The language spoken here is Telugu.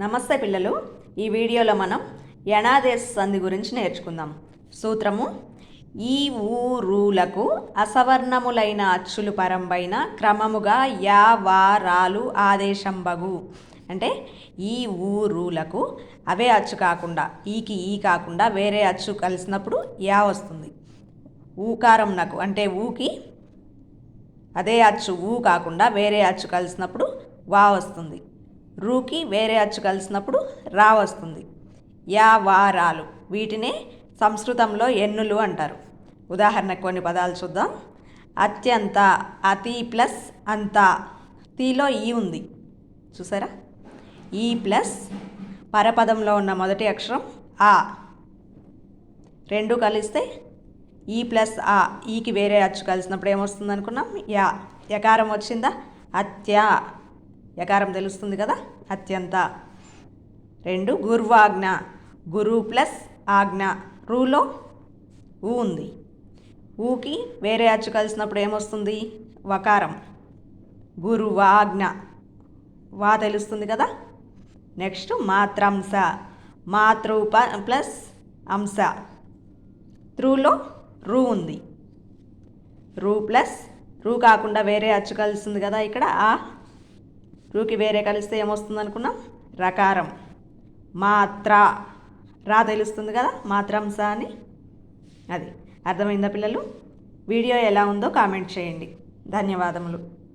నమస్తే పిల్లలు. ఈ వీడియోలో మనం యణాదేశ సంధి గురించి నేర్చుకుందాం. సూత్రము ఈ ఊరులకు అసవర్ణములైన అచ్చులు పరంబైన క్రమముగా యా వారాలు ఆదేశం ఆదేశంబగు. అంటే ఈ ఊరులకు అవే అచ్చు కాకుండా ఈకి ఈ కాకుండా వేరే అచ్చు కలిసినప్పుడు యా వస్తుంది. ఊకారం నాకు అంటే ఊకి అదే అచ్చు ఊ కాకుండా వేరే అచ్చు కలిసినప్పుడు వా వస్తుంది. రూకి వేరే అచ్చు కలిసినప్పుడు రా వస్తుంది యా వారాలు. వీటినే సంస్కృతంలో ఎన్నులు అంటారు. ఉదాహరణకు కొన్ని పదాలు చూద్దాం. అత్యంత అతి ప్లస్ అంత. తీలో ఈ ఉంది. చూసారా? ఈ ప్లస్ పరపదంలో ఉన్న మొదటి అక్షరం ఆ. రెండు కలిస్తే ఈ ప్లస్ ఆ. ఈకి వేరే అచ్చు కలిసినప్పుడు ఏమొస్తుంది అనుకున్నాం యా. యకారం వచ్చిందా? అత్య. యకారం తెలుస్తుంది కదా? అత్యంత. రెండు గుర్వాజ్ఞ. గురు ప్లస్ ఆజ్ఞ. రూలో ఊ ఉంది. ఊకి వేరే అచ్చు కలిసినప్పుడు ఏమొస్తుంది? వకారం. గురువాజ్ఞ. వా తెలుస్తుంది కదా? నెక్స్ట్ మాత్రంశ. మాతృ ప- ప్లస్ అంశ. త్రూలో రూ ఉంది. రూ ప్లస్ రూ కాకుండా వేరే అచ్చు కలిసింది కదా ఇక్కడ? ఆ రూకి వేరే కలిస్తే ఏమొస్తుంది అనుకున్నాం రకారం. మాత్ర. రా తెలుస్తుంది కదా మాత్రంస అని. అది. అర్థమైందా పిల్లలు? వీడియో ఎలా ఉందో కామెంట్ చేయండి. ధన్యవాదములు.